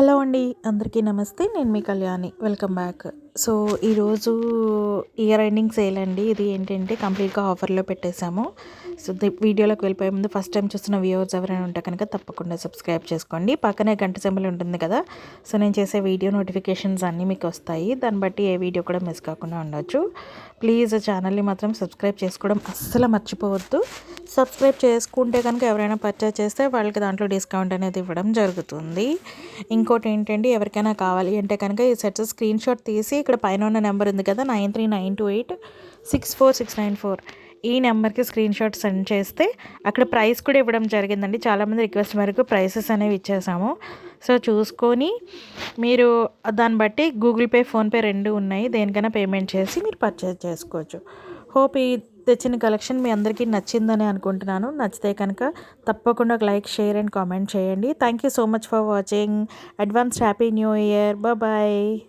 Hello అండి అందరికీ నమస్తే నేను మీ కళ్యాణి. వెల్కమ్ బ్యాక్ సో ఈరోజు ఇయర్ ఎండింగ్ సేల్ అండి. ఇది ఏంటంటే కంప్లీట్గా ఆఫర్లో పెట్టేశాము. సో వీడియోలోకి వెళ్ళిపోయే ముందు ఫస్ట్ టైం చూస్తున్న వ్యూవర్స్ ఎవరైనా ఉంటే కనుక తప్పకుండా సబ్స్క్రైబ్ చేసుకోండి. పక్కనే గంట సింబల్ ఉంటుంది కదా సో నేను చేసే వీడియో నోటిఫికేషన్స్ అన్నీ మీకు వస్తాయి. దాన్ని బట్టి ఏ వీడియో కూడా మిస్ కాకుండా ఉండొచ్చు. ప్లీజ్ ఛానల్ని మాత్రం సబ్స్క్రైబ్ చేసుకోవడం అస్సలు మర్చిపోవద్దు. సబ్స్క్రైబ్ చేసుకుంటే కనుక ఎవరైనా పర్చేజ్ చేస్తే వాళ్ళకి దాంట్లో డిస్కౌంట్ అనేది ఇవ్వడం జరుగుతుంది. ఇంకోటి ఏంటంటే ఎవరికైనా కావాలి అంటే కనుక ఈ సెట్స్ స్క్రీన్ షాట్ తీసి ఇక్కడ పైన ఉన్న నెంబర్ ఉంది కదా nine three nine two eight six four six nine four. ఈ నెంబర్కి స్క్రీన్ షాట్ సెండ్ చేస్తే అక్కడ ప్రైస్ కూడా ఇవ్వడం జరిగిందండి. చాలామంది రిక్వెస్ట్ మేరకు ప్రైసెస్ అనేవి ఇచ్చేసాము. సో చూసుకొని మీరు దాన్ని బట్టి గూగుల్ పే ఫోన్పే రెండు ఉన్నాయి. దేనికైనా పేమెంట్ చేసి మీరు పర్చేజ్ చేసుకోవచ్చు. హోప్ ఈ తెచ్చిన కలెక్షన్ మీ అందరికీ నచ్చిందని అనుకుంటున్నాను. నచ్చితే కనుక తప్పకుండా ఒక లైక్ షేర్ అండ్ కామెంట్ చేయండి. Thank you so much for watching advance happy new year bye